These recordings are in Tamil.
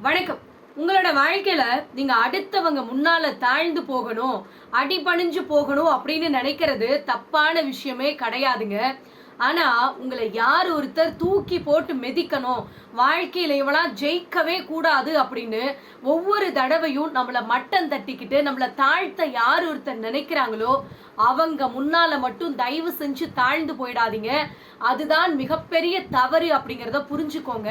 வணக்கம். உங்களோட வாழ்க்கையில நீங்க அடுத்தவங்க முன்னால தாழ்ந்து போகணும் அடிபணிஞ்சு போகணும் அப்படின்னு நினைக்கிறது தப்பான விஷயமே கிடையாதுங்க. ஆனா உங்களை யார் ஒருத்தர் தூக்கி போட்டு மிதிக்கணும் வாழ்க்கையில இவளா ஜெயிக்கவே கூடாது அப்படின்னு ஒவ்வொரு தடவையும் நம்மள மட்டம் தட்டிக்கிட்டு நம்மள தாழ்த்த யார் ஒருத்தர் நினைக்கிறாங்களோ அவங்க முன்னால மட்டும் தயவு செஞ்சு தாழ்ந்து போயிடாதீங்க. அதுதான் மிகப்பெரிய தவறு அப்படிங்கிறத புரிஞ்சுக்கோங்க.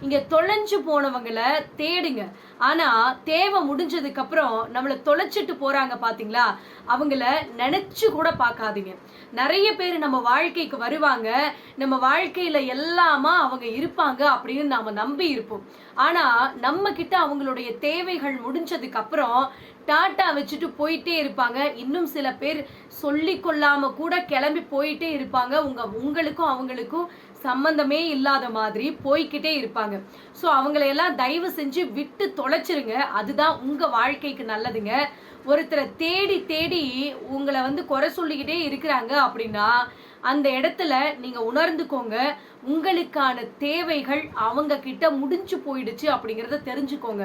இங்க தொலைஞ்சு போனவங்களை தேடுங்க. ஆனா தேவை முடிஞ்சதுக்கு அப்புறம் நம்மளை தொலைச்சிட்டு போறாங்க பாத்தீங்களா? அவங்கள நினைச்சு கூட பார்க்காதீங்க நிறைய பேர் நம்ம வாழ்க்கைக்கு வருவாங்க. நம்ம வாழ்க்கையில எல்லாமா அவங்க இருப்பாங்க அப்படின்னு நாம நம்பி இருப்போம். ஆனா நம்ம கிட்ட அவங்களுடைய தேவைகள் முடிஞ்சதுக்கு அப்புறம் டாட்டா வச்சுட்டு போயிட்டே இருப்பாங்க. இன்னும் சில பேர் சொல்லி கொள்ளாம கூட கிளம்பி போயிட்டே இருப்பாங்க. உங்க உங்களுக்கும் அவங்களுக்கும் சம்பந்தமே இல்லாத மாதிரி போய்கிட்டே இருப்பாங்க. ஸோ அவங்களையெல்லாம் தயவு செஞ்சு விட்டு தொலைச்சிருங்க. அதுதான் உங்க வாழ்க்கைக்கு நல்லதுங்க. ஒருத்தரை தேடி தேடி உங்களை வந்து குறை சொல்லிக்கிட்டே இருக்கிறாங்க அப்படின்னா அந்த இடத்துல நீங்க உணர்ந்துக்கோங்க. உங்களுக்கான தேவைகள் அவங்க கிட்ட முடிஞ்சு போயிடுச்சு அப்படிங்கிறத தெரிஞ்சுக்கோங்க.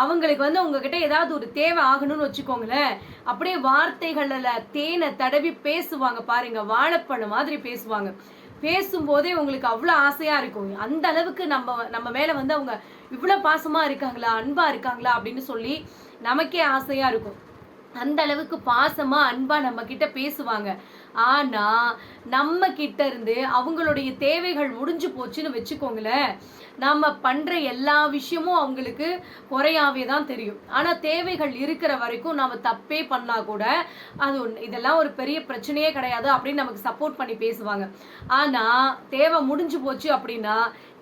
அவங்களுக்கு வந்து உங்ககிட்ட ஏதாவது ஒரு தேவை ஆகணும்னு வச்சுக்கோங்களேன். அப்படியே வார்த்தைகள்ல தேனை தடவி பேசுவாங்க பாருங்க. வாழைப்பழம் மாதிரி பேசுவாங்க. பேசும்போதே உங்களுக்கு அவ்வளோ ஆசையா இருக்கும். அந்த அளவுக்கு நம்ம நம்ம மேல வந்து அவங்க இவ்வளோ பாசமா இருக்காங்களா அன்பா இருக்காங்களா அப்படின்னு சொல்லி நமக்கே ஆசையா இருக்கும். அந்த அளவுக்கு பாசமா அன்பா நம்ம கிட்ட பேசுவாங்க. ஆனா நம்ம கிட்ட இருந்து அவங்களுடைய தேவைகள் முடிஞ்சு போச்சுன்னு வச்சுக்கோங்களேன். நம்ம பண்ற எல்லா விஷயமும் அவங்களுக்கு குறையாவே தான் தெரியும். ஆனா தேவைகள் இருக்கிற வரைக்கும் நம்ம தப்பே பண்ணா கூட அது இதெல்லாம் ஒரு பெரிய பிரச்சனையே கிடையாது அப்படின்னு நமக்கு சப்போர்ட் பண்ணி பேசுவாங்க. ஆனா தேவை முடிஞ்சு போச்சு அப்படின்னா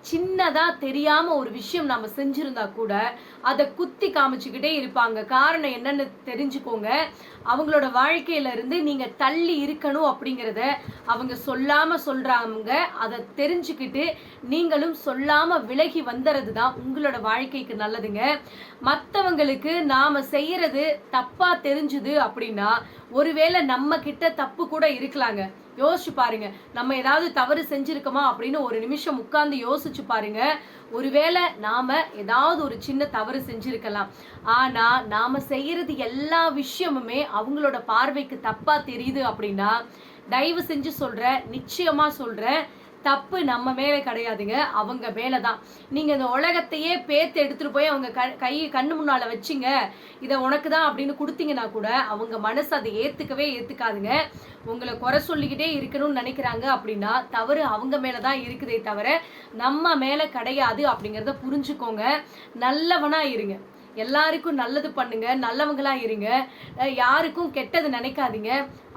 சின்னதா தெரியாம ஒரு விஷயம் நம்ம செஞ்சிருந்தா கூட அதை குத்தி காமிச்சுக்கிட்டே இருப்பாங்க. காரணம் என்னன்னு தெரிஞ்சுக்கோங்க. அவங்களோட வாழ்க்கையில இருந்து நீங்க தள்ளி இருக்கணும் அப்படிங்கிறத அவங்க சொல்லாம சொல்றாங்க. அதை தெரிஞ்சுக்கிட்டு நீங்களும் சொல்லாம விலகி வந்துறது தான் உங்களோட வாழ்க்கைக்கு நல்லதுங்க. மற்றவங்களுக்கு நாம செய்யறது தப்பா தெரிஞ்சுது அப்படின்னா ஒருவேளை நம்ம கிட்ட தப்பு கூட இருக்கலாங்க. யோசிச்சு பாருங்க. நம்ம ஏதாவது தவறு செஞ்சிருக்கோமா அப்படின்னு ஒரு நிமிஷம் உட்கார்ந்து யோசிச்சு பாருங்க. ஒருவேளை நாம ஏதாவது ஒரு சின்ன தவறு செஞ்சிருக்கலாம். ஆனா நாம செய்யறது எல்லா விஷயமுமே அவங்களோட பார்வைக்கு தப்பா தெரியுது அப்படின்னா தயவு செஞ்சு சொல்ற நிச்சயமா சொல்றேன். தப்பு நம்ம மேலே கிடையாதுங்க. அவங்க மேலே தான் நீங்கள் இந்த உலகத்தையே பேத்து எடுத்துகிட்டு போய் அவங்க க கை கண்ணு முன்னால் வச்சிங்க. இதை உனக்கு தான் அப்படின்னு கொடுத்தீங்கன்னா கூட அவங்க மனசு அதை ஏற்றுக்கவே ஏற்றுக்காதுங்க உங்களை குறை சொல்லிக்கிட்டே இருக்கணும்னு நினைக்கிறாங்க அப்படின்னா தவறு அவங்க மேலே தான் இருக்குதே தவிர நம்ம மேலே கிடையாது அப்படிங்கிறத புரிஞ்சுக்கோங்க. நல்லவனாக இருங்க. எல்லாருக்கும் நல்லது பண்ணுங்க நல்லவங்களாக இருங்க. யாருக்கும் கெட்டது நினைக்காதீங்க.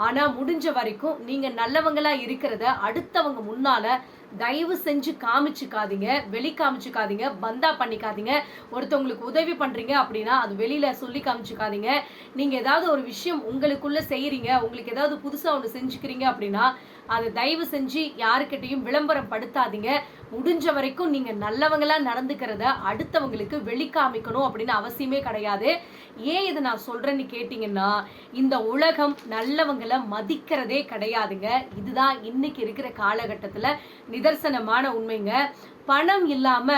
ஆனால் முடிஞ்ச வரைக்கும் நீங்கள் நல்லவங்களாக இருக்கிறத அடுத்தவங்க முன்னால் தயவு செஞ்சு காமிச்சுக்காதீங்க வெளி காமிச்சுக்காதீங்க பந்தா பண்ணிக்காதீங்க. ஒருத்தவங்களுக்கு உதவி பண்ணுறீங்க அப்படின்னா அது வெளியில் சொல்லி காமிச்சுக்காதீங்க. நீங்கள் ஏதாவது ஒரு விஷயம் உங்களுக்குள்ளே செய்கிறீங்க உங்களுக்கு ஏதாவது புதுசாக ஒன்று செஞ்சுக்கிறீங்க அப்படின்னா அதை தயவு செஞ்சு யாருக்கிட்டையும் விளம்பரம் படுத்தாதீங்க முடிஞ்ச வரைக்கும் நீங்க நல்லவங்களா நடந்துக்கிறத அடுத்தவங்களுக்கு வெளிக்காமிக்கணும் அப்படின்னு அவசியமே கிடையாது. ஏன் இதை நான் சொல்றேன்னு கேட்டிங்கன்னா இந்த உலகம் நல்லவங்களை மதிக்கிறதே கிடையாதுங்க. இதுதான் இன்னைக்கு இருக்கிற காலகட்டத்துல நிதர்சனமான உண்மைங்க. பணம் இல்லாம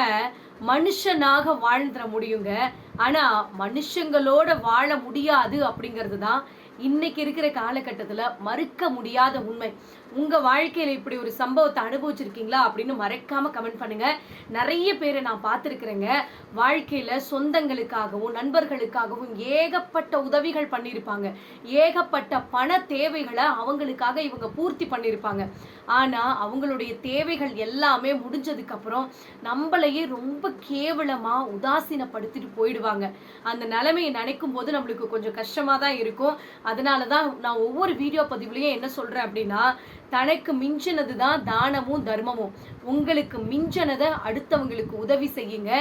மனுஷனாக வாழ்ந்துட முடியுங்க. ஆனா மனுஷங்களோட வாழ முடியாது அப்படிங்கிறது தான் இன்னைக்கு இருக்கிற காலகட்டத்துல மறுக்க முடியாத உண்மை. உங்க வாழ்க்கையில இப்படி ஒரு சம்பவத்தை அனுபவிச்சிருக்கீங்களா அப்படின்னு மறக்காம கமெண்ட் பண்ணுங்க. நிறைய பேரை நான் பார்த்துருக்குறேங்க. வாழ்க்கையில சொந்தங்களுக்காகவும் நண்பர்களுக்காகவும் ஏகப்பட்ட உதவிகள் பண்ணியிருப்பாங்க. ஏகப்பட்ட பண தேவைகளை அவங்களுக்காக இவங்க பூர்த்தி பண்ணியிருப்பாங்க. ஆனா அவங்களுடைய தேவைகள் எல்லாமே முடிஞ்சதுக்கு அப்புறம் நம்மளையே ரொம்ப கேவலமா உதாசீனப்படுத்திட்டு போயிடுவாங்க. அந்த நிலைமையை நினைக்கும் போது நம்மளுக்கு கொஞ்சம் கஷ்டமா தான் இருக்கும். அதனால தான் நான் ஒவ்வொரு வீடியோ பதிவுலயும் என்ன சொல்றேன் அப்படின்னா தனக்கு மிஞ்சினது தான் தானமும் தர்மமும். உங்களுக்கு மிஞ்சினதை அடுத்தவங்களுக்கு உதவி செய்யுங்க.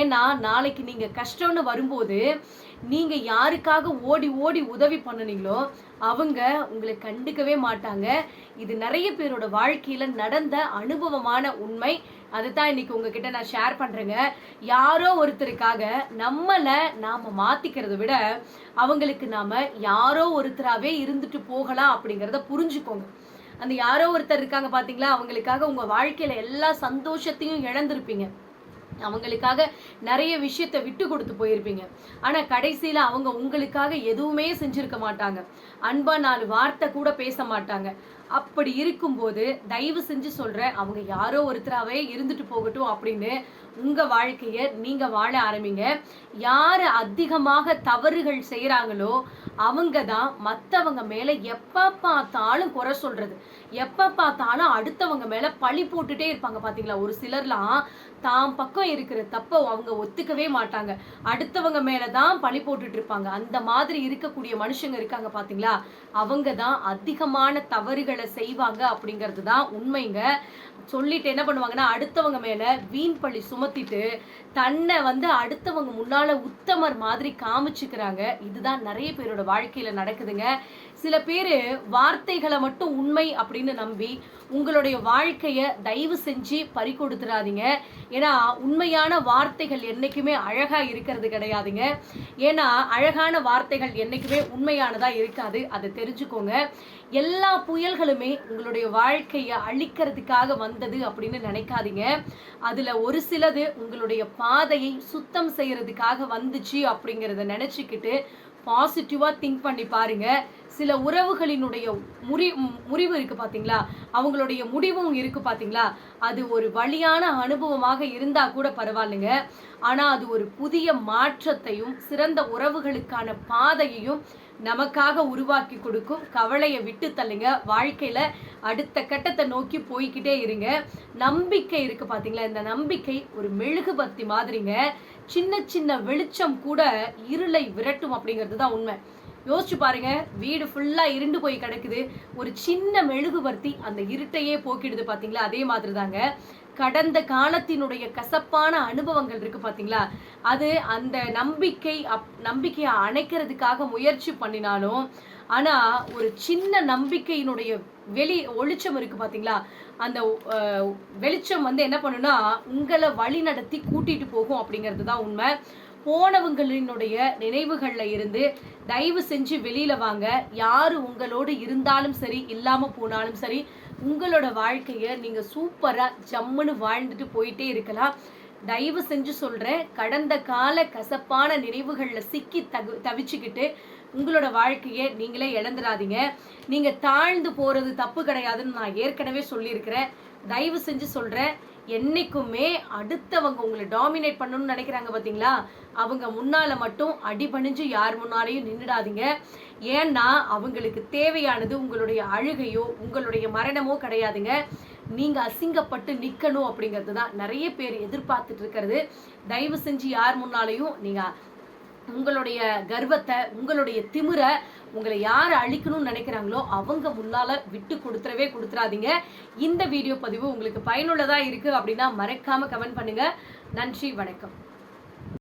ஏன்னா நாளைக்கு நீங்க கஷ்டம்னு வரும்போது நீங்க யாருக்காக ஓடி ஓடி உதவி பண்ணுனீங்களோ அவங்க உங்களை கண்டுக்கவே மாட்டாங்க. இது நிறைய பேரோட வாழ்க்கையில நடந்த அனுபவமான உண்மை. அதுதான் இன்னைக்கு உங்ககிட்ட நான் ஷேர் பண்றேங்க. யாரோ ஒருத்தருக்காக நம்மளை நாம மாத்திக்கிறத விட அவங்களுக்கு நாம யாரோ ஒருத்தராவே இருந்துட்டு போகலாம் அப்படிங்கிறத புரிஞ்சுக்கோங்க. அந்த யாரோ ஒருத்தர் இருக்காங்க பாத்தீங்களா? அவங்களுக்காக உங்க வாழ்க்கையில எல்லா சந்தோஷத்தையும் இழந்திருப்பீங்க. அவங்களுக்காக நிறைய விஷயத்த விட்டு கொடுத்து போயிருப்பீங்க. ஆனா கடைசியில அவங்க உங்களுக்காக எதுவுமே செஞ்சிருக்க மாட்டாங்க. அன்பா நாலு வார்த்தை கூட பேச மாட்டாங்க. அப்படி இருக்கும்போது தயவு செஞ்சு சொல்றேன் அவங்க யாரோ ஒருத்தராவே இருந்துட்டு போகட்டும் அப்படின்னு உங்க வாழ்க்கைய நீங்க வாழ ஆரம்பிங்க. யாரு அதிகமாக தவறுகள் செய்கிறாங்களோ அவங்க தான் மற்றவங்க மேல எப்ப பார்த்தாலும் குறை சொல்றது. எப்ப பார்த்தாலும் அடுத்தவங்க மேல பழி போட்டுட்டே இருப்பாங்க பாத்தீங்களா? ஒரு சிலர்லாம் தாம் பக்கம் இருக்கிற தப்ப அவங்க ஒத்துக்கவே மாட்டாங்க. அடுத்தவங்க மேலதான் பழி போட்டுட்டு இருப்பாங்க. அந்த மாதிரி இருக்கக்கூடிய மனுஷங்க இருக்காங்க பாத்தீங்களா? அவங்க தான் அதிகமான தவறுகளை செய்வாங்க அப்படிங்கிறது தான் உண்மைங்க. சொல்லிட்டு என்ன பண்ணுவாங்கன்னா அடுத்தவங்க மேல வீண் பழி சுமத்திட்டு தன்னை வந்து அடுத்தவங்க முன்னால உத்தமர் மாதிரி காமிச்சுக்கிறாங்க. இதுதான் நிறைய பேரோட வாழ்க்கையில நடக்குதுங்க. சில பேர் வார்த்தைகளை மட்டும் உண்மை அப்படின்னு நம்பி உங்களுடைய வாழ்க்கையை தயவு செஞ்சு பறி கொடுத்துறாதீங்க ஏன்னா உண்மையான வார்த்தைகள் என்னைக்குமே அழகா இருக்கிறது கிடையாதுங்க. ஏன்னா அழகான வார்த்தைகள் என்னைக்குமே உண்மையானதாக இருக்காது. அதை தெரிஞ்சுக்கோங்க. எல்லா புயல்களுமே உங்களுடைய வாழ்க்கையை அழிக்கிறதுக்காக வந்து வந்தது அப்படின்னு நினைக்காதீங்க. அதுல ஒரு சிலது உங்களுடைய பாதையை சுத்தம் செய்யறதுக்காக வந்துச்சு அப்படிங்கிறத நினைச்சுக்கிட்டு பாசிட்டிவா திங்க் பண்ணி பாருங்க. சில உறவுகளினுடைய முறி முறிவு இருக்கு பாத்தீங்களா? அவங்களுடைய முடிவும் இருக்கு பாத்தீங்களா? அது ஒரு வழியான அனுபவமாக இருந்தா கூட பரவாயில்லைங்க. ஆனா அது ஒரு புதிய மாற்றத்தையும் சிறந்த உறவுகளுக்கான பாதையையும் நமக்காக உருவாக்கி கொடுக்கும் கவலையை விட்டு தள்ளுங்க. வாழ்க்கையில் அடுத்த கட்டத்தை நோக்கி போய்கிட்டே இருங்க. நம்பிக்கை இருக்கு பார்த்தீங்களா இந்த நம்பிக்கை ஒரு மெழுகுபத்தி மாதிரிங்க. சின்ன சின்ன வெளிச்சம் கூட இருளை விரட்டும் அப்படிங்கிறது தான் உண்மை. யோசிச்சு பாருங்க வீடு ஃபுல்லா இருண்டு போய் கிடக்குது. ஒரு சின்ன மெழுகுபர்த்தி அந்த இருட்டையே போக்கிடுது பாத்தீங்களா? அதே மாதிரி தாங்க கடந்த காலத்தினுடைய கசப்பான அனுபவங்கள் இருக்கு பாத்தீங்களா? அது அந்த நம்பிக்கை அப் நம்பிக்கையை அணைக்கிறதுக்காக முயற்சி பண்ணினாலும் ஆனா ஒரு சின்ன நம்பிக்கையினுடைய வெளி ஒளிச்சம் இருக்கு பாத்தீங்களா? அந்த அஹ், வெளிச்சம் வந்து என்ன பண்ணுனா உங்களை வழி நடத்தி கூட்டிட்டு போகும் அப்படிங்கிறது தான் உண்மை. போனவங்களினுடைய நினைவுகள்ல இருந்து தயவு செஞ்சு வெளியில வாங்க. யாரு உங்களோடு இருந்தாலும் சரி இல்லாம போனாலும் சரி உங்களோட வாழ்க்கையை நீங்கள் சூப்பராக ஜம்முன்னு வாழ்ந்துட்டு போயிட்டே இருக்கலாம். தயவு செஞ்சு சொல்கிறேன் கடந்த கால கசப்பான நினைவுகளில் சிக்கி தகு தவிச்சுக்கிட்டு உங்களோட வாழ்க்கையை நீங்களே இழந்துடாதீங்க. நீங்கள் தாழ்ந்து போகிறது தப்பு கிடையாதுன்னு நான் ஏற்கனவே சொல்லியிருக்கிறேன். தயவு செஞ்சு சொல்கிறேன் என்னைக்குமே அடுத்தவங்க உங்களை டாமினேட் பண்ணணும்னு நினைக்கிறாங்க பார்த்தீங்களா அவங்க முன்னால் மட்டும் அடிபணிஞ்சு யார் முன்னாலையும் நின்றுடாதீங்க ஏன்னா அவங்களுக்கு தேவையானது உங்களுடைய அழுகையோ உங்களுடைய மரணமோ கிடையாதுங்க. நீங்கள் அசிங்கப்பட்டு நிற்கணும் அப்படிங்கிறது தான் நிறைய பேர் எதிர்பார்த்துட்டு இருக்கிறது. தயவு செஞ்சு யார் முன்னாலையும் நீங்கள் உங்களுடைய கர்வத்தை உங்களுடைய திமிர உங்களை யார் அழிக்கணும்னு நினைக்கிறாங்களோ அவங்க உள்ளால விட்டு கொடுத்துறவே கொடுத்துறாதீங்க இந்த வீடியோ பதிவு உங்களுக்கு பயனுள்ளதா இருக்கு அப்படின்னா மறக்காம கமெண்ட் பண்ணுங்க. நன்றி வணக்கம்.